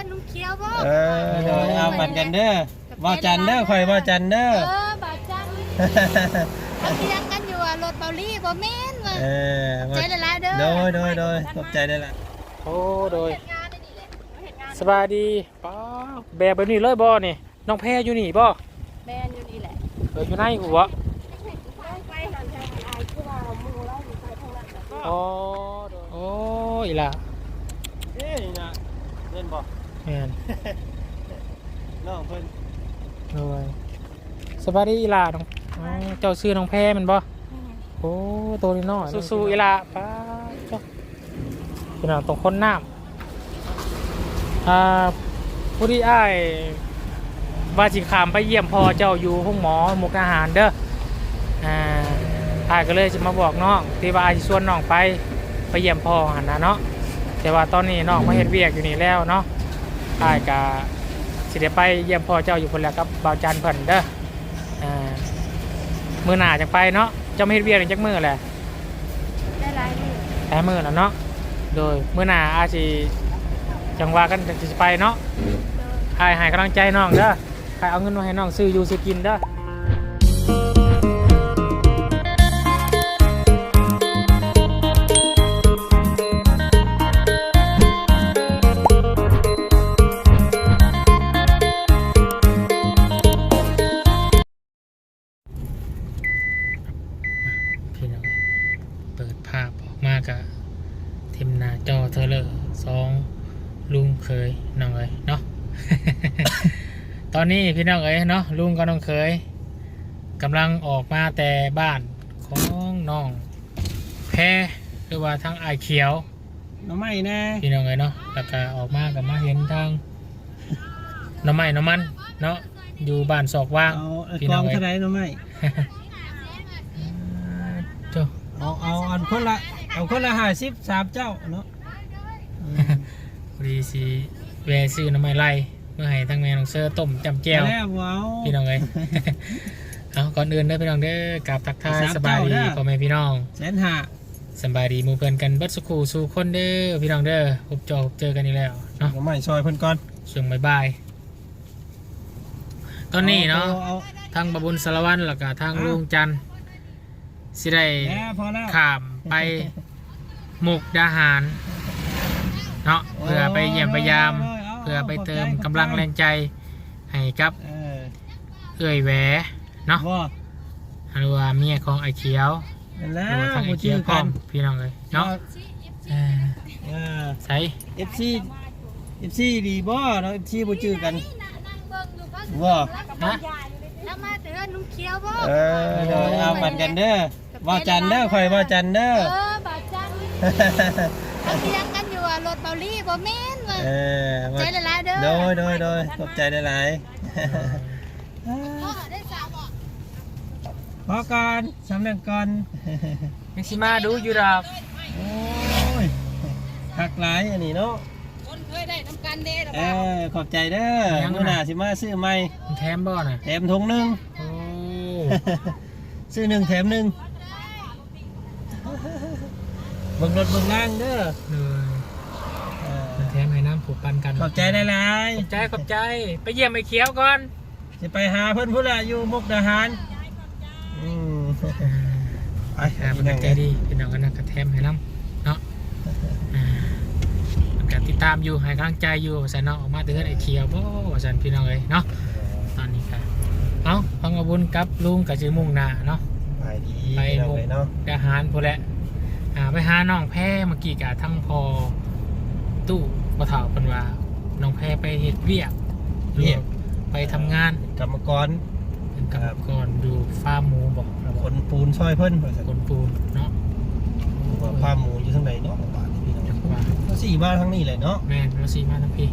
อนนุ่งเขียวบ่เออเดี๋ยวเอาปันกันเด้อว่าจันเด้อข่อยว่าจันเด้อ เออบาดจังเขาเถียงกันอยู่ว่ารถเบาลี่บ่แม่นว่ะ เออใจละลายเด้อ โดยโดยโดยขอบใจได้ละโอ้โดยเฮ็ดงานได้นี่แหละเฮ็ดงานสบายดีป้าแบบแบบนี้เลยบ่นี่น้องแพรอยู่นี่บ่แม่นอยู่นี่แหละเอออยู่ในหัวไปนั่นทางอายคือว่ามือเราอยู่ไปทางนั้นน่ะโอ้โดยโอ้อีหล่ะเอ้ยนะเล่นบ่แม่นน้องเพิ่นโดยสบายดีอีหล่ะน้องอ๋อเจ้าชื่อน้องแพรแมันบ่ โอ้ตัวนี้น้อยสู้ๆอีหล่ะป้าจ้าพี่น้องตรงคนน้ำอ่าผู้ที่อ้ายว่าสิขามไปเยี่ยมพ่อเจ้าอยู่ห้องหมอมุกอาหารเด้อ อ่าอ้ายก็เลยจะมาบอกน้องที่ว่าอ้ายสิชวนน้องไปไปเยี่ยมพ่อหันนะเนาะ แต่ว่าตอนนี้น้องมาเฮ็ดเวียกอยู่นี่แล้วเนาะ อ้ายก็สิได้ไปเยี่ยมพ่อเจ้าอยู่คนแล้วกับบ่าวจันเพิ่นเด้ออ่ามื้อหน้าจังไปเนาะเจ้ามาเฮ็ดเวียกนี่จักมื้อแหละได้หลายมือแพ้มือแล้วเนาะโดยมื้อหน้าอาสิจังว่ากันจะสิไปเนาะให้ให้กำลังใจน้องเด้อให้เอาเงินมาให้น้องซื้ออยู่ซื้อกินเด้อาพออกมากะทิมหน้าจอเธอเลยสองลุงเคยน้องเอ้ยเนาะตอนนี้พี่น้องเอ้ยเนาะลุงกับน้องเคยกำลังออกมาแต่บ้านของน้องแพรหรือว่าทางไอายเขียวน้องใหม่แน่พี่น้องเอ้ยเนาะแล้วก็ออกมากับมาเห็นทางหน้ำไม้น้ำมันเนาะอยู่บ้านศอกว่างเอาไอ้พี่กน้อองงเอ้ยเท่าไหร่น้องใหม่เจ้าเอาเอาอันคนละ เอาคนละ50 3เจ้าเนาะอืมพอดีสิแวะซื้อน้ำไม้ไล่เมื่อให้ทั้งแม่น้องเซอร์ต้มจำแก้วแล้วว้าวพี่น้องเอ้ยเอาก่อนอื่นเด้อพี่น้องเด้อกราบทักทายสามสบายดีเจ้าเด้อพ่อแม่พี่น้องแสนห้าสบายดีหมู่เพื่อนกันเบิดสุขูสู่คนเด้อพี่น้องเด้อพบเจอพบเจอกันอีกแล้วเนาะน้องใหม่ซอยเพิ่นก่อนช่วงบ่ายๆตอนนี้เนาะอทางบบุญสารวัตรแล้วก็ทางอ้าวลุงจันทร์สิได้แหมพอแล้วข้ามไป มุกดาหารเนาะเพื่อไปเยี่ยมพยายาม เพื่อไปเติมกำลังแรงใจให้กับเออเอื้อยแหวเนาะว่าหรือว่าเมียของไอ้เขียวนั่นแล้หรือว่าทางวไอ้บ่เขีชื่ยวอพร้กัอนมพี่น้องเลยเนาะเออเออใส่ FC FC ดีบ่เนาะ FC บ่ชื่อกันนั่งเบิ่งอยู่ก็ว่าฮะแล้วมาแต่เฮือนนุ่งเขียวบ่เออเดี๋ยวเอาปันกันเด้อว่าจันเด้อข่อยว่าจันเด้อ เออบาดจังเขาเถียงกันอยู่ว่ารถเบาลี่บ่แม่นว่ะเออว่าใจละลายเด้อโดยโดยโดยขอบใจหลายพ่อได้สาวบ่ๆพอก่อนสำเร็จก่อนยังสิมาดูอยู่ดอกโอ้ยคักหลายอันนี้เนาะคนเคยได้นํกันเด้ล่ะเออขอบใจเด้อมื้อหน้าสิมาซื้อใหม่มันแถมบ่น่ะแถมถุงหนึงโอ้ซื้อหนึ่งแถมหนึ่ง เบิ่งรถเบิ่งล่างเด้อเลยเออมันแถมให้น้ำผูกปันกันขอบใจหลายขอบใจขอบใจ ไปเยี่ยมไอ้เขียวก่อนๆจะไปหาเพื่อนพุ่นละอยู่มุกดาหารอืมไปอ่ามันก็ใจดีพี่น้องกันนะก็แถมให้น้ำเนาะอ่ามันก็ติดตามอยู่ให้กำลังใจอยู่ว่าสันเนาะออกมาเตือนไอ้เขียวบ่ว่าสันพี่น้องเลยเนาะตอนนี้ค่ะเอาพังอาบุญกับลุงกับจือมุ่งหน้าเนาะ ไปดีไป เรามุกเลยเนาะอาหารพวกแหละ อ่าไปหาน้องแพ้เมื่อกี้กะทั้งพอตู้ปะเถาเป็นว่าน้องแพ้ไปเฮ็ดเวียกหรือว่าไปทำงานกรรมกรเป็นกรรมกรดูฟาร์มหมูบอกคนปูนซอยเพิ่นคนปูนเนาะว่าฟาร์มหมูอยู่ทางไหนเนาะบาทนี่พี่น้องจักว่าก็สี่มาทางนี้เลยเนาะแม่นเราซีมาทั้งพี่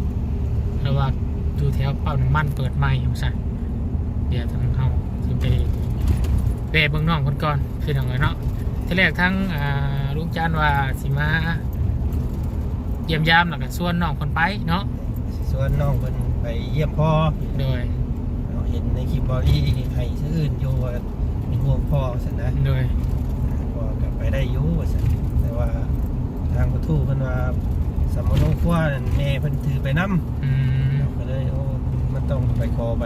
แล้วว่าดูแถวเป้าน้ำมันเปิดใหม่ของสันเดี๋ยวทางเฮาสิไปเปเบิ่งน้องคนก่อนพี่น้องเลยเนาะ ที่แรกทั้งอ่าลุงจานว่าสิมาเยี่ยมยามแล้วก็ส่วนน้องคนไปเนาะส่วนน้องเพิ่นไปเยี่ยมพ่อโดยเราเห็นในคลิปบอดี้ให้ซื้ออื่นอยู่ว่าเป็นห่วงพ่อสันนะโดยพ่อกลับไปได้อยู่ว่าสันแต่ว่าทางประตูเพิ่นว่าสมโนครัวนั่นแม่เพิ่นถือไปนำอืมก็เลยโอ้มันต้องไปขอไป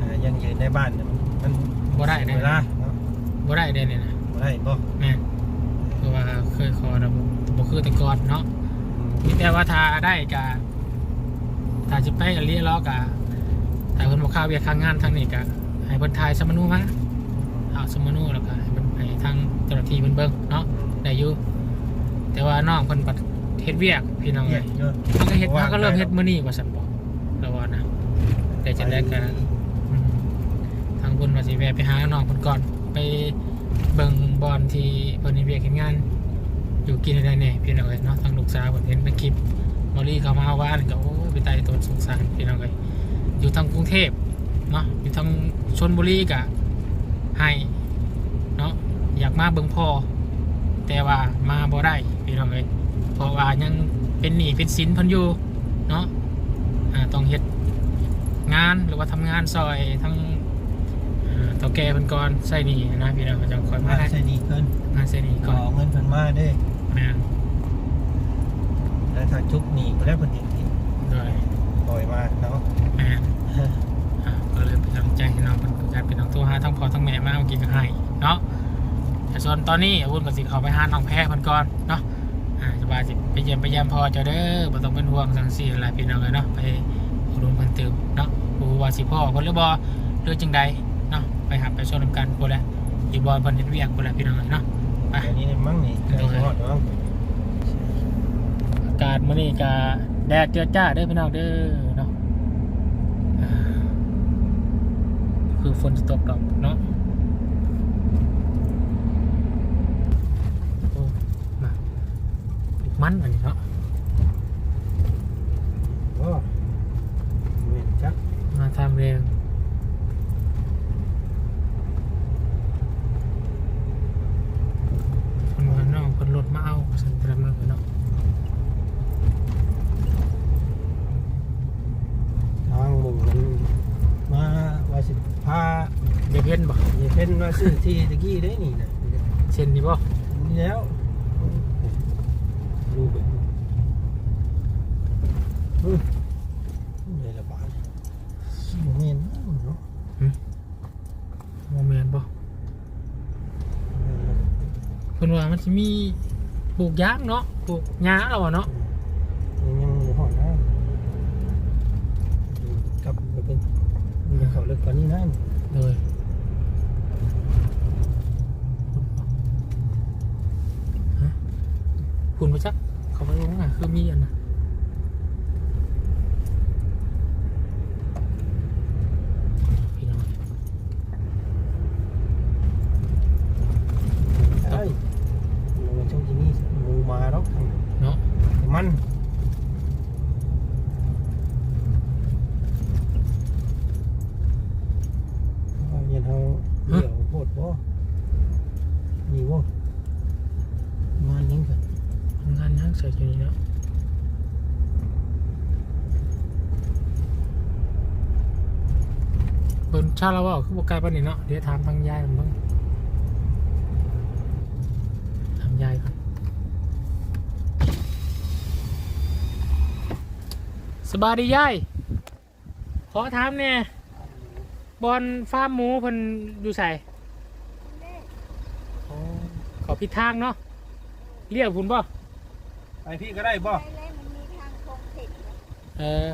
อ่ายังยืนในบ้านเนี่ยมันบ่ได้ได้เวลาเนาะบ่ได้ได้เนี่ยนะ บ่ได้บ่แม่นเพราะว่าเคยขอแล้วบ่คือแต่ก่อนเนาะมีแต่ว่าถ้าได้กะถ้าจะไปเรียกล้อกะถ้าเพิ่นบ่ค่าเวียกค่างานทางนี้กะให้เพิ่นทายสมนุมาเอาสมนุแล้วก็ให้เพิ่นให้ทางเจ้าหน้าที่เพิ่นเบิ่งเนาะได้อยู่แต่ว่าน้องเพิ่นบัดเฮ็ดเวียกพี่น้องเฮ็เอ้ดยอยู่มันก็เฮ็ดมันก็เริ่มเฮ็ดมื้อนี้ว่าซั่นบ่แล้วว่านะแต่จะได้กะอืมทางเพิ่นว่าสิแวะไปหาน้องเพิ่นก่อนไป เบิ่งบอลที่เพิ่นเฮ็ดเวียกเฮ็ดงาน อยู่กินอะได้แน่ยพี่น้องเอ้ยเนาะทางลูกสาวเพิ่นเห็นในคลิปมอลลี่เขามาว่านก็โอ้ไปตายตัวสงสารพี่น้องเอ้ยอยู่ทางกรุงเทพเนาะอยู่ทางชลบุรีก็ให้เนาะอยากมาเบิ่งพ่อแต่ว่ามาบ่ได้พี่น้องเอ้ยเพราะว่ายังเป็นหนี้เป็นสินเพิ่นอยู่เนาะอ่าต้องเฮ็ดงานหรือว่าทำงานซอยทั้ง อ่าเฒ่าแก่เพิ่นก่อนใส่หนี้นะพี่น้องก็จังคอยมามาให้ใช้หนี่เพิ่นงานใส่หนี้ขก่ออนเงินเพิ่นมาเด้แม่นแล้วถ้าจุกหนี่บ่ได้เพิ่นเห็นที่โดยปล่อยมาเนาะแม่อ่าก็เลยเป็นกำลังใจให้น้องเป็นการเป็นน้องตัวหาทั้งพ่อทั้งแม่มาเอากินกันให้เนาะแต่ส่วนตอนนี้อาวุธกับสิเขาไปหาน้องแพ้คนก่อนเนาะอ่าสบายสิไปเยี่ยมไปเยี่ยมพ่อเจ้าเด้อบ่ต้องเป็นห่วงสังสีอะไรพี่น้องเลยเนาะไปอุดมพันตืมเนาะผู้ว่าสิพ่อคนหรือบ่หรือจังใดเนาะไป หาไปชมนำกันพุ่นแหละอยู่บอลเพิ่นเฮ็ดเวียกพุ่นแหละพี่น้องเลยเนาะไปอันนี้นี่มั้งนี่ใกล้จะฮอดมั้งอากาศมื้อนี้ก็แดดเจือจ้าเด้อพี่น้องเด้อเนาะอ่าคือฝนจะตกดอกเนาะโอ้มาปลูกมันอันนี้เนาะ โอ้เว้นจัก มาทำเรงคนว่าน้องคนรถมาเอา สันตระมาเนาะทางหมู่มันมาว่าสิพาเดี๋ยวเพ่นบ่อย่าเพิ่นมาซื้อที่ตะกี้ได้นี่นะเช่นนี้บ่นี่แล้วดูไปอืมนี่ละบาทโมเมนต์เนาะโมเมนบ่เพิ่นว่ามันสิมี ปลูกยางเนาะปลูกหญ้าแล้วอะเนาะยังยังบ่หอดนะกลับไปเป็นมันจะเข้าลึกกว่านี้นะเลยฮะคุณมาจักเขาไปลงอะคือมีอันนะพี่น้อง ใช่มันช่วงที่นี่หมูมาแล้ว เนาะ มันเอาเย็นเฮาเดี่ยวโพดบ่มีบ่งานยังกัน งานยังใส่อยู่นี่เนาะเพิ่นชาเราว่าคือบ่ไกลปานนี้เนาะเดี๋ยวถามทางยายมันเบิ่งถามยายก่อนสบายดียายขอถามเนี่ยบอลฟาร์มหมูเพิ่นอยู่ใส่อ๋อขอผิดทางเนาะเรียกคุณป่ะไปพี่ก็ได้บ่ไปเลยมันมีทางโค้งติดนะเออ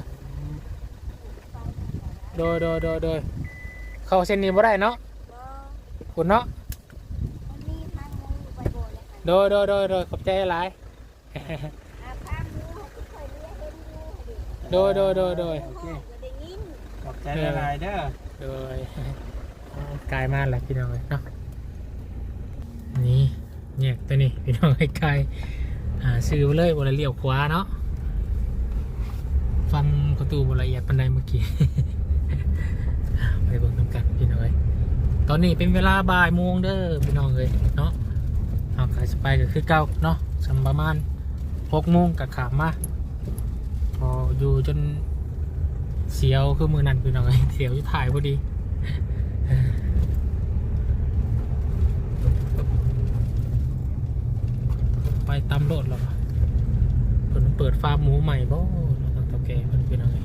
โดยโดยโดยโดย เข้าเส้นนี้บ่ได้เนาะบ่คุณเนาะมันมีทางมูอยู่ไปโบเลยค่ะโดยโดยโดยโดยขอบใจหลายอาทางมูเขาก็เคยเลี้ยงเห็นอยู่ดิโดยโดยโดยโดยเขาก็ได้ยินขอบใจละลายเด้อโดยกลายมาแล้วพี่น้องเลยเนาะนี่เนี่ยตัวนี้พี่น้องไอ้กายอ่าซื้อไปเลยบนเลี้ยวขวาเนาะฟังประตูบนละเอียดปันไดเมื่อกี้อ่า ไปเบิ่งนำกันพี่น้องเลยตอนนี้เป็นเวลาบ่ายโมงเด้อพี่น้องเลยเนาะเอาขายสไปก็คือเก่าเนาะสำประมาณหกโมงกับขามมาพออยู่จนเสียวคือมือนั่นคือน้องไอ้เสียวอยู่ถ่ายพอดีไปตามโลดหรอคนเปิดฟาร์มหมูใหม่บ่เนาะทางเฒ่าแก่เพิ่นเป็นอะไร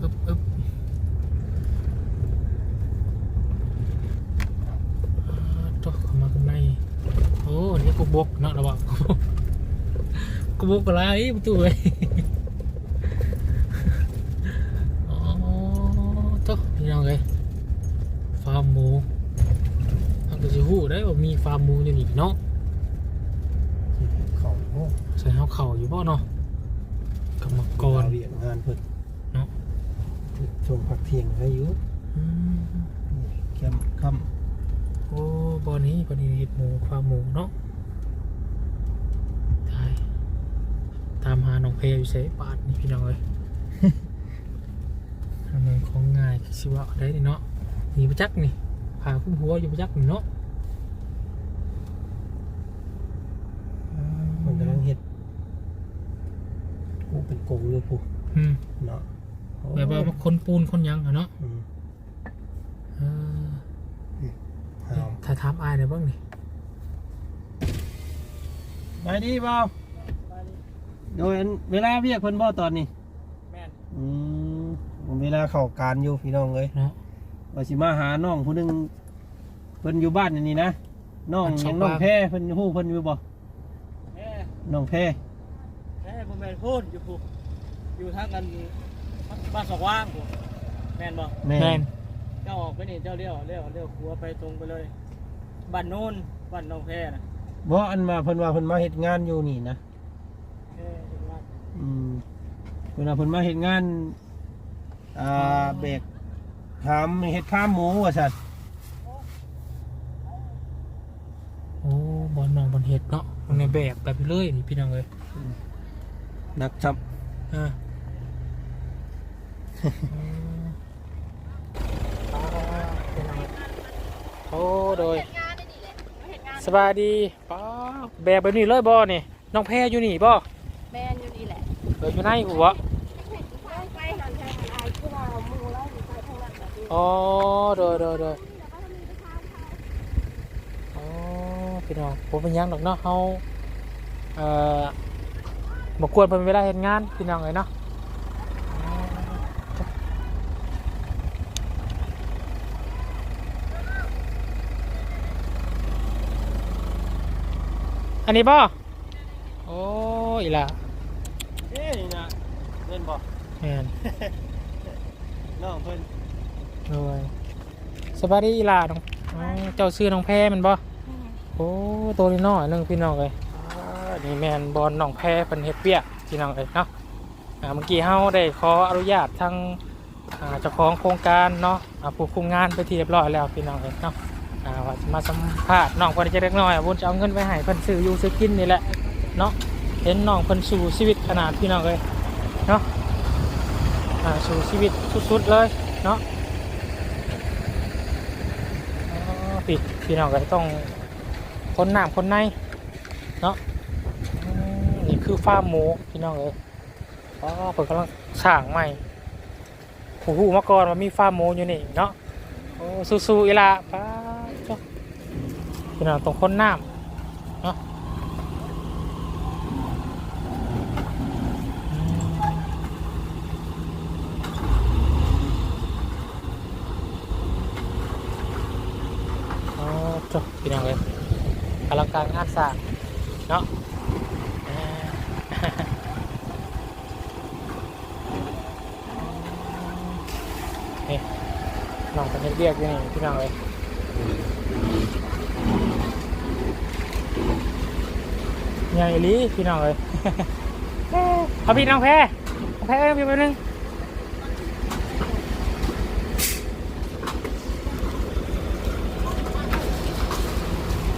อึบอึบอ่าตกเข้ามาข้างใน โอ้นี่กูบกเนาะระวังกูบกอะไรประตูเอ้ยอ๋อตกนี่ยังไงฟาร์มหมูทางก็จะหู้ได้ว่ามีฟาร์มหมูอยู่นี่เนาะเขาโอ้ใส่เฮาเข่าอยู่บ่เนาะกรรมกรเรียนงานเพิ่นเนาะ ช่วงพักเที่ยงให้อยู่อืมเข้มค่โอ้บอนี้บอนี้เห็ดหมูฟามหมูเนาะตายตามหาน้องเพอยู่เสบาทนี่พี่น้องเอ้ยทำไมของง่ายคือสิว่าได้นี่เนาะนี่ประจักนี่ผ่าคุ้มหัวอยู่ประจักนี่เนาะำมันกำลังเฮ็ดกูเป็นโกงอยู่ผู้อืม เนาะ แบบว่าคนปูนคนหยังอะเนาะอืมเออเอาถ้าถามอายหน่อยบ้างนี่ไปดีบ่าวโดยอันเวลาเรียกเพิ่นบ่ตอนนี้แม่นอืมผมเวลาเข้าการอยู่พี่น้องเอ้ยเนาะว่าสิมาหาน้องผู้หนึงเพิ่นอยู่บ้านอันนี้นะน้องอันสยัองงน้องบ้านแพ้เพิ่นฮู้เพิ่นอยู่บ่แม่น้องแพ้แม่ผมแม่นพูดอยู่ผูอยู่ทางกัน บ้านสองว่างผูแม่นบ่แม่แม่นเจ้าออกไปนี่เจ้าเลี้ยวเลี้ยวเลี้ยวขัวไปตรงไปเลยบ้านโน้นบ้านหน้องแพนะบ่อันมาเพิ่นว่าเพิ่นมาเฮ็ดงานอยู่นี่นะแค่เห็นว่าอืมเพิ่นว่าเพิ่นมาเฮ็ดงานอ่าเบรกทำเฮ็ดข้ามหมูว่าซั่นโอ้บอลน้องบอลเห็ดเนาะมันในแบบแบบนี้เลยนี่พี่น้องเลยนักจับอ่า โอ้โดยเห็นงานได้ดีเลยเห็นงานสบายดีป้าแบบแบบนี้เลยบ่นี่น้องแพรอยู่นี่บ่แมนอยู่นี่แหละเอออยู่ในหัวไปหันทางอายคือว่ามือแล้วอยู่ไปทางนั้นแบบนี้อ๋อโดยโดยโดยอ๋อพี่น้องผมเป็นหยังดอกเนาะเฮาเอ่อบ่ควรเป็นเวลาเฮ็ดงานพี่น้องเลยเนาะ อันนี้บ่โอ้ยล่ะเอ้นี่นะเพิ่นบ่แม่นน้องเพิ่นเลยสบายดีอีหล่ะน้องอ๋อเจ้าชื่อน้องแพรแมันบ่โอ้ตัวนี้น้อยหนึงพี่น้องเลยอ่านี่แม่นบอลน้องแพรเพิ่นเฮ็ดเปียกพี่น้องเลยเนาะอ่าเมื่อกี้เฮาได้ขออนุญาตทางอ่าเจ้าของโครงการเนาะอ่าผู้คุมงานไปที่เรียบร้อยแล้วพี่น้องเลยเนาะอ่าว่าจะ มาสัมภาษณ์น้องเพิ่นจะเล็กน้อยบุญจะเอาเงินไปให้เพิ่นซื้ออยู่ซื้อกินนี่แหละเนาะเห็นน้องเพิ่นสู่ชีวิตขนาดพี่น้องเลยเนาะอ่าสู่ชีวิตสุดๆเลยเนาะอ๋อพี่พี่น้องก็ต้องคนน้ำคนในเนาะนี่คือฟาร์มหมูพี่น้องเอ้ยอ๋อเพิ่นกำลังสร้างใหม่ผู้หูมาก่อนว่ามีฟาร์มหมูอยู่นี่เนาะโอ้สู้ๆอีละป้าจ้ะ พี่น้องต้องคนน้ำเนาะอ๋อจ้ะพี่น้องเอ้ยอลังการงานสร้างเนาะนี่น้องเป็นเฮ็ดเรียกอยู่นี่พี่น้องเลย หญ่ลีพี่น้องเลยเอาพี่น้องแพ้แพ้เอ้ยพี่ไปนึง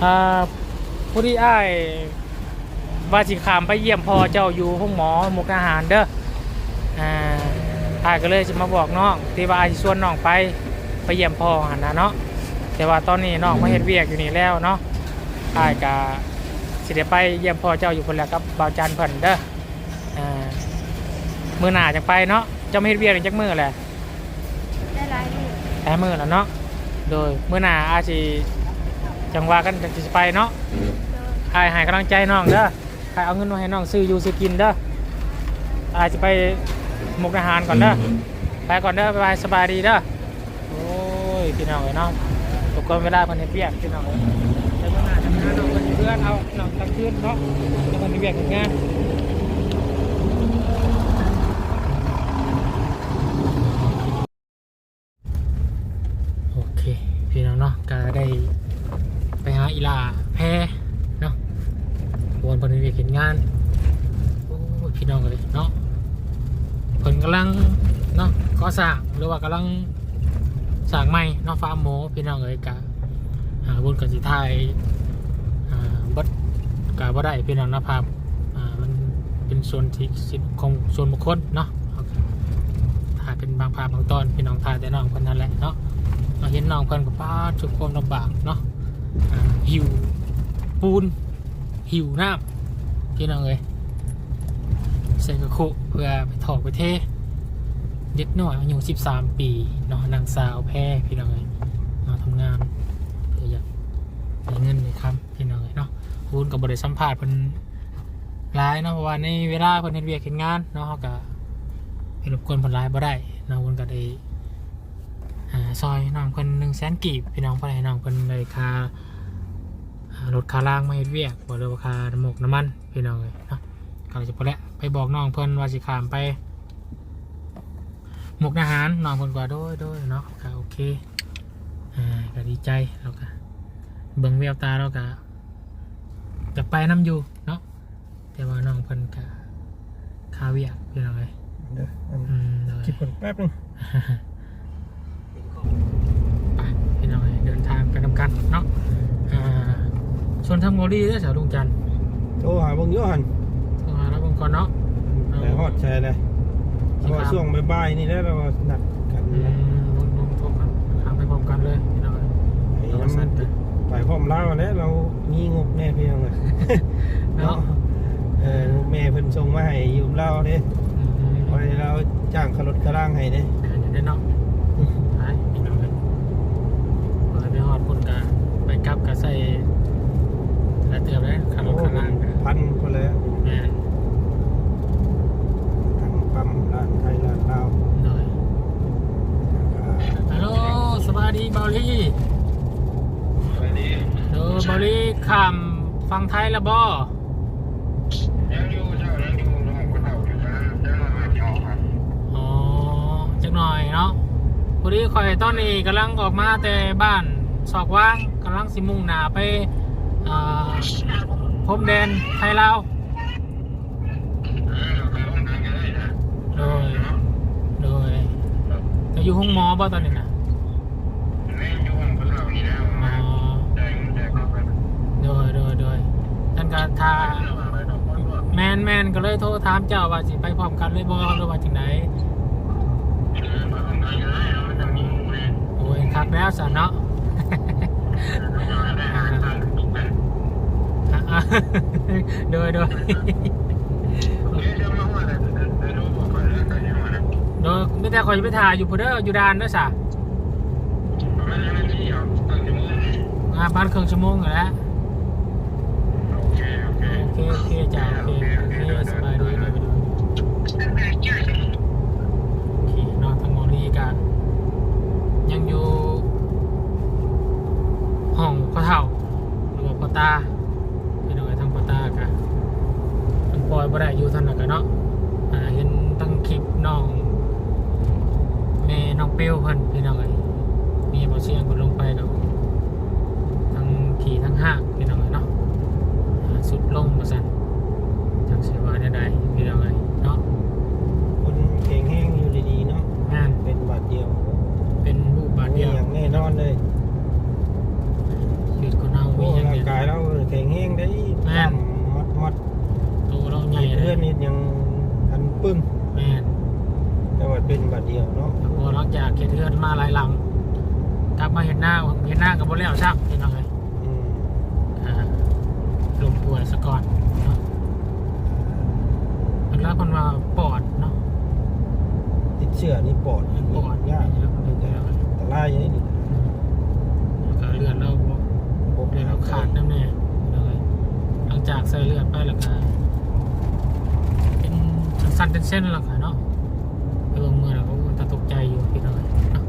อ่าผู้ที่อ้ายว่าสิขามไปเยี่ยมพ่อเจ้าอยู่ห้องหมอหมกอาหารเด้ออ่าอายก็เลยจะมาบอกน้องที่ว่าอายสิชวนน้องไปไปเยี่ยมพ่อหันนะเนาะแต่ว่าตอนนี้น้องมาเฮ็ดเวียกอยู่นี่แล้วเนาะอายก็ สิได้ไปเยี่ยมพ่อเจ้าอยู่คนแล้วกับบ่าวจันเพิ่นเด้ออ่ามื้อหน้าจังไปเนาะเจ้ามาเฮ็ดเวียกนี่จักมื้อแหละได้หลายมือแต่มื้อแล้วเนาะโดยมื้อหน้าอาจสิจังว่ากันจังสิไปเนาะเดินอายให้กำลังใจน้องเด้อใครเอาเงินมาให้น้องซื้ออยู่ซื้อกินเด้ออายจะไปมุกอาหารก่อนเด้อไปก่อนเด้อบ๊ายบายสบายดีเด้อโอ้ยพี่น้องเอ้ยน้องทุกคนเวลาเพิ่นเฮ็ดเวียกพี่น้องเอ้ย แล้วเมื่อหน้าทำงานน้องเพิ่นเพื่อนเอาน้องกลางคืนเนาะแล้วเพิ่นเฮ็ดเวียกงานโอเคพี่น้องเนาะก็ได้ไปหาอีหลาแพเนาะวนเพนเวียกเห็นงานโอ้พี่น้องเลยเนาะเพิ่นกำลังเนาะก่อสร้างหรือว่ากำลังสร้างใหม่เนาะฟาร์มหมูพี่น้องเลยกะหา บนกสิไทยอาบัดกะบ่ได้พี่น้องนะภาพามันเป็นส่วนที่สิทธิ์ของส่วนบุคคลเนาะถ่ายเป็นบางภาพบางตอนพี่น้องถ่ายแต่น้องคนนั้นแหละเนาะเราเห็นน้องเพิ่นกับป้าทุกคนลำบากเนาะหิวปูนหิวน้ำพี่น้องเอ้ยใส่กระโคเพื่อไปถอกไปเทเด็กน้อยอายุ13 ปีเนาะนางสาวแพรพี่น้องเอ้ยมาทำงาน ได้เงินในคำพี่น้องเอ้ยเนาะพูนกับบริสัมภาษณ์เพิ่นร้ายเนาะเพราะว่าในเวลาเพิ่นเฮ็ดเวียกเฮ็ดงานเนาะเขาก็ไปรบกวนเพิ่นร้ายบ่ได้เนาะเพิ่นก็ได้อ่าซอยน้องเพิ่นหนึ่งแสนกีบพี่น้องเพิ่นให้น้องเพิ่นเลยค่ารถค่าล่างไม่เฮ็ดเวียกบ่เลยว่าค่าน้ำมกน้ำมันพี่น้องเลยเนาะก็เลยจะพอแล้วไปบอกน้องเพิ่นว่าสิขามไปหมกอาหารน้องเพิ่นก็ว่าโดยโดยเนาะก็โอเคอ่าก็ดีใจแล้วก็ เบิ่งแววตาเราก็จะไปน้ำอยู่เนาะแต่ว่าน้องเพิ่นก็ค่าเวียกพี่น้องเลยเดี๋ยวอันอืมโดยคิดก่อนแป๊บนึง ไปพี่น้องเอ้ยเดินทางไปนำกันเนาะอ่าชวนทำโมลี่ด้วยสาวดวงจันทร์โทรหาเบิ่งอยู่หั่นโทรหาแล้วผมก่อนเนาะแต่ฮอดแชร์เลยเพราะว่าช่วงบ่ายๆนี่แหล้วเรานัดกันอืนะมลงลงโทรกันทางไปพร้อมกันเลยพี่น้องเอ้ย ไอ้น้ำมัน ไปพร้อมเล่าแล้วเรามีงบแน่เพียงเลยเนาะเออแม่เพิ่นส่งมาให้ยืมเหล้าเด้อืมพอได้เราจ้างขรถกระร่างให้เด้เดี๋ยวเดี๋ยวเนาะไปพี่น้องเอ้ยเปิดไปฮอดพุ่นกะไปกลับกะใส่แล้วเตือนเลยขับรถข้างล่างกะพันก็แล้วแม่นทางปั๊มร้านไทยร้านลาวหน่อยแล้วก็ฮัลโหลสวัสดีเบาลี่เออเบาลี่ ข้ามฟังไทยแล้วบ่ยังอยู่เจ้ายังอยู่น้องคนเฒ่าอยู่นะเจ้ามาเจาะครับอ๋อจักหน่อยเนาะพอดีคอยตอนนี้กำลังออกมาแต่บ้านศอกว่างกำลังสิมุ่งหน้าไปพรมแดนไทยลาวเเราไทางกันได้นะโดย โดยจะอยู่ห้องหมอบ่ตอนนี้นะ แม่อยู่ห้องคนเฒ่านี่แล้ว อ๋ มา อ แต่งแต่ก็ไป โดยโดยโดยท่าน ก็ทาแมนแมนก็เลยโทรถามเจ้าว่าสิไปพร้อมกันเลยบ่หรือว่าจังไหนเออมาร่วมทางกันได้เราจะมีแม่โอ้ยคักแล้วสะเนาะเราได้หาทางถูกไหมอะโดยโดยเอ๊ะเจ้ามาว่าอะไรแต่รู้บอกไปแล้วก็ยังมานะโดยไม่แต่คอยไปถ่ายอยู่พุเด้ออยู่ดานเด้อสะประมาณนั้นที่เอาตั้งชั่วโมงงานบ้านเครื่องชั่วโมงอยู่แล้วโอเคโอเค โอเคโอจ้าโอเคโอเคสบายดีเลยไปดูโอเคนอนทางโมลีกันยังอยู่ห้องพ่อเฒ่าหรือว่าพ่อตาพี่น้องไอ้ทางพ่อตากะทางปอยบ่ได้อยู่ท่านน่ะกะเนาะอ่าเห็นตั้งคลิปน้องแม่น้องเปียวเพิ่นพี่น้องไอ้มีบ่เสียงกดลงไปกับทั้งขี่ทั้งห้างพี่น้องไอ้เนาะอ่าสุดลงมาสั่นจักสิว่าได้ใดพี่น้องไอ้เนาะ คนแข็งแห้งอยู่ดีๆเนาะ งาน เป็นบาทเดียว เป็นรูปบาด มี เดียว อย่างแน่นอนเลย ชีวิตคนเฮา โอ้ มีอย่าง ร่าง เดียว กายเราแข็งแห้งได้ แม่น มัดมัด ตัวเราใหญ่ เพื่อนนี่ยังทันปึ้ง แม่น แต่ว่าเป็นบาทเดียวเนาะ พอหลังจากเฮ็ดเทือนมาหลายหลัง กลับมาเห็นหน้าเห็นหน้ากับบ่แล้วซักพี่น้องเอ้ย อืม อ่าลมป่วยซะก่อนเนาะมันแล้วคนว่าปอดเนาะ ติดเชื้อนี่ปอด ปอด ยากแต่ลายอย่างนี้นี่ แล้วก็เลือดเราบ่ ระบบ เลือดเราขาดน้ำแน่พี่น้องเอ้ย หลังจากใส่เลือดไปแล้วก็เป็นสั้นเป็นเส้นแล้วค่ะเนาะไปลงมือแล้วก็ตาตกใจอยู่พี่น้องเนาะ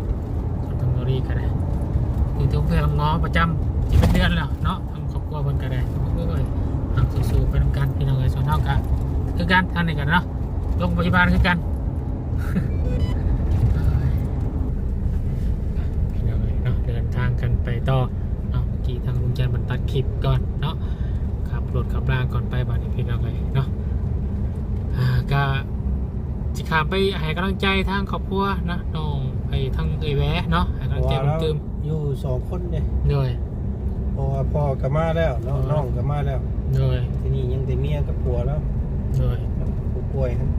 คนทำงรีก็ได้ถึงถึงเพื่อนง้อประจำที่เป็นเดือนแล้วเนาะทำครอบครัวเพิ่นก็ได้เพื่อนทำสู้ๆไปทำกันพี่น้องเลยส่วนเท่ากันคือกันท่านนี้กันเนาะโรงพยาบาลคือกันพี่น้องเอ้ยเนาะเดินทางกันไปต่อเนาะเมื่อกี้ทางลุงจันทร์บรรตัดคลิปก่อนเนาะ รถขับรางก่อนไปบ้านนี้พี่น้องเลยเนาะอ่าก็จะขามไปให้กำลังใจทางครอบครัวนะน้องไปทางเอยแวะเนาะให้กำลังใจว่าเพิ่มเราเติมอยู่สองคนเนี่ยเหนื่อยเพราะว่าพ่อก็มาแล้วน้องน้องก็มาแล้วเหนื่อยทีนี้ยังแต่เมียกับผัวแล้วเหนื่อยผู้ป่วยครับ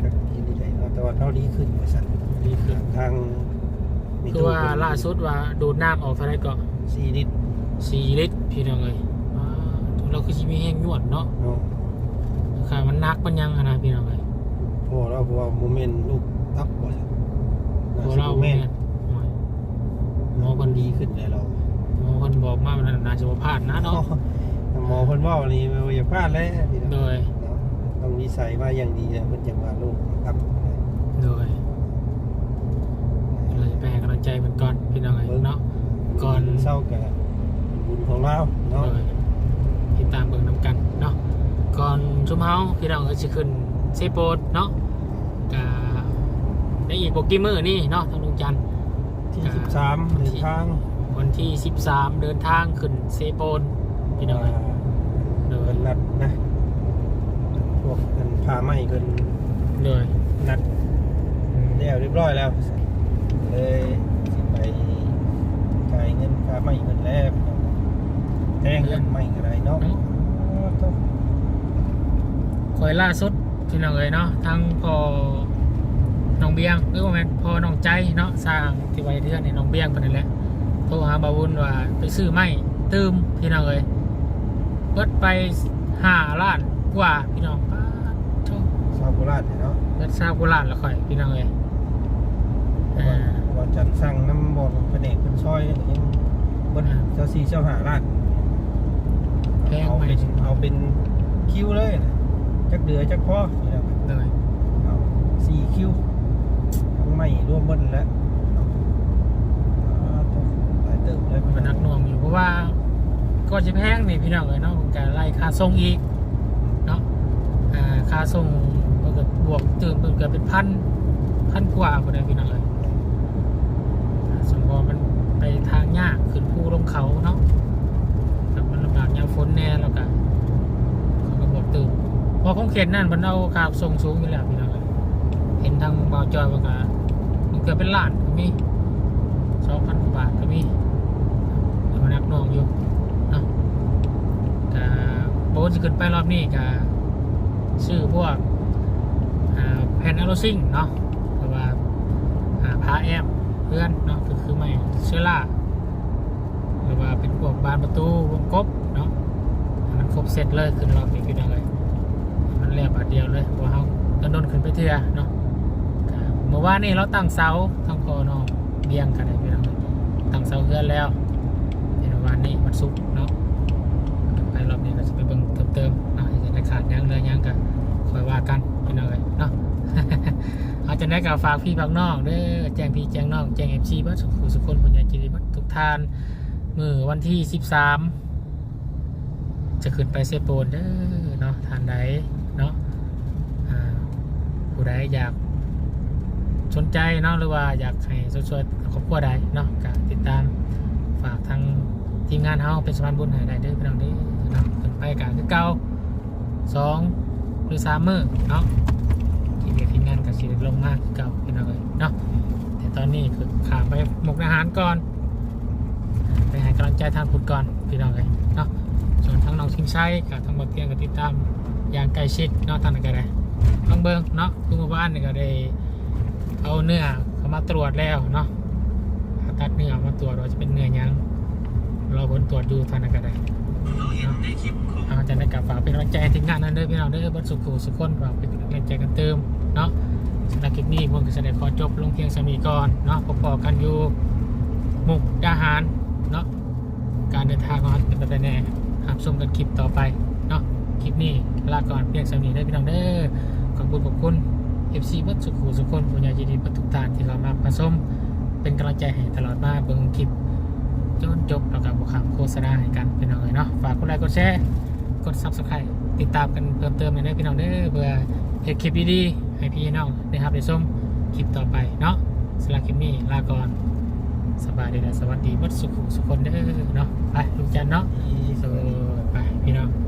ก็ยินดีใจเนาะแต่ว่าเท่าดีขึ้นว่าสั่นดีขึ้นทางมีคือว่าล่าสุดว่าดูดน้ำออกเท่าไหรก็สี่ลิตร สี่ลิตรพี่น้องเลยอ่าเราคือชีมีแห้งยวดเนาะเนาะค่ะมันนักมันยังอะนะพี่น้องเลยพอเราเพราะว่าโมเมนต์ลูกตับว่าสั่นพอเราแม่แม่นนหมอหมอคนดีขึ้นเลยเราหมอคนบอกมามันน่าจะว่าพลาดนะเนาะหมอคนว่าวันนี้ไม่อย่าพลาดเลยพี่น้องโดยเนาะต้องนิสัยมาอย่างดีนะเพิ่นจังว่าลูกตับโดยเราจะไปให้กำลังใจมันก่อนพี่น้องเลยเนาะก่อนเศร้ากับ บุญของเราโดเนาะยติดตามเบิ่งนำกันเนาะก่อนชุมเฮาพี่น้องก็จะขึ้นเซโปดเนาะกะในอีกโปกี่มือนี่เนาะทางลุงจันทร์ที่สิบสามเดินทาง วันที่13เดินทางขึ้นเซโปนพี่น้องเอ้ยโดเดิยนนัดนะพวกกันพาไม่เกินโดยนัดแล้วเรียบร้อยแล้ว เลยสิไปจ่ายเงินค่าไม่เงินแล้ว แทงเงินไม่อะไรเนาะเนาะต้องคอยล่าสุดพี่น้องเอ้ยเนาะทั้งพอน้องเบียงหรือว่าแม่นพอน้องใจเนาะสร้างที่ไว้เทือนนี่น้องเบียงคนนี้แหละโทรหาบาวุนว่าไปซื้อไม้ตืมพี่น้องเอ้ยเบิดไปห้าล้านกว่าพี่น้องป๊าดโธ่ชาวโคราชเนี่ยเนาะเบิดซากุล้านละค่อยพี่น้องเอ้ยเออว่าจันสั่งน้ำบอลแผนกเป็นซอยยังเบิ้ลเจ้าซีเจ้าหารา ดแพงเอาไหมเป็นเอาเป็นคิวเลยนะจักเดือจักพ่อนี่นะเลยเอาสี่คิวทั้งไม่รวมเบิ้ลแล้วเอาต้องหลายเติมเลยมันนักหน่วงอยู่เพราะว่าก็จะแพงนี่พี่น้องเอ้ยเนาะผมการไล่ค่าส่งอีกเนาะอ่าค่าส่งก็เกิดบวกตื่นเพิ่นเกิดเป็นพันพันกว่าคนเลยพี่น้องเอ้ยอ่าสมพอมันไปทางยากขึ้นภูลงเขาเนาะแล้วมั นลำบาฝนแน่แล้วก็เขาก็บวกตื่นพอของเขตนั่นมันเอาค่าส่งสูงอยู่แล้วพี่น้องเอ้ยเห็นทางบาวจอยว่าก็มันเกือบเป็นล้านก็มีสองพันกว่าบาทก็มีแต่มันนักหน่วงอยู่เนาะกะโบนจะขึ้นไปรอบนี้กะชื่อพวกอ่าแผ่นอโลซิงเนาะเพราะว่าอ่าพาแอมเพื่อนเนาะก็คือไม่เชื้อราหรือว่าเป็นพวกบานประตูวงกบ ครบเสร็จเลยขึ้นรอบนี้ขึ้นยังไงมันเรียบาทเดียวเลยพราว่าเขาตะนนขึ้นไปเทือเนาะเมื่อวานนี้เราตั้งเสาทั้งพอเนาะเบียงกันได้พี่น้องเลยตั้งเสาเพื่อนแล้วเห็นวันนี้วันศุกร์เนาะไปรอบนี้เราจะไปเบิ่งเติมๆเนาะจะได้ขาดยังเลยยังกันคอยว่ากันพี่น้องเลยเนาะเอาจะได้กับฝากพี่ฝากน้องเด้อแจ้งพี่แจ้งน้องแจ้งเอฟซีบัดสุขุสุขคนคนใหญ่จิริบัดทุกท่านมือวันที่สิบสาม จะขึ้นไปเซโปนเด้อเนาะทานใดเนาะผู้ใดอยากสนใจเนาะหรือว่าอยากให้ช่วยๆครอบครัวใดเนาะก็ติดตามฝากทางทีมงานเฮาเป็นสะพานบุญให้ได้เด้อพี่น้องเด้อเนาะขึ้นไปกันคือเก่าสองหรือสามมื้อเนาะทีเดียวทีมงานกับสิได้ลงมากคือเก่าพี่น้องเอ้ยเนาะแต่ตอนนี้คือขามไปหมกอาหารก่อนไปให้กำลังใจทางพุทธก่อนพี่น้องเอ้ยเนาะ ส่วนทางน้องชิงชัยกับทางบักเตียงก็ติดตามอย่างใกล้ชิดเนาะทางนั้นก็ได้ลองเบิ่งเนาะคือเมื่อวานนี่ก็ได้เอาเนื้อเข้ามาตรวจแล้วเนาะผ่าตัดเนื้อมาตรวจว่าจะเป็นเนื้อหยังเราผลตรวจดูทางนั้นก็ได้เอาจะได้กลับฝากเป็นกำลังใจให้ทีมงานนั้นเด้อพี่น้องเด้อบรสุขุสุขคนฝากเป็นกำลังใจกันเติมเนาะสำหรับคลิปนี้ผมก็จะได้ขอจบลงเพียงสามีก่อนเนาะพบๆกันอยู่มุกดาหารเนาะการเดินทางของเราเป็นไปแน่ หามชมกันคลิปต่อไปเนาะคลิปนี้ลาก่อนเพียงสำนีได้พี่น้องเด้อขอบคุณขอบคุณ FC เบัดสุขุสุขคนผู้ใหญ่ใจดีเบัดทุกท่านที่เรามาผสมเป็นกำลังใจให้ตลอดมาเบิ่งคลิปจนจบแล้วก็บุคำโฆษณาให้กันพี่น้องเลยเนาะฝากกดไลค์กดแชร์กด Subscribe ติดตามกันเพิ่มเติมในเด้อพี่น้องเด้อเพื่อเห็นคลิปดีๆให้พี่น้องได้รับได้ชมคลิปต่อไปเนาะสำหรับคลิปนี้ลาก่อน สบายดีและสวัสดีเบัดสุขุสุขคนเด้อเนาะไปลุงจันทร์เนาะอีสสวัสดีไปพี่น้องกัน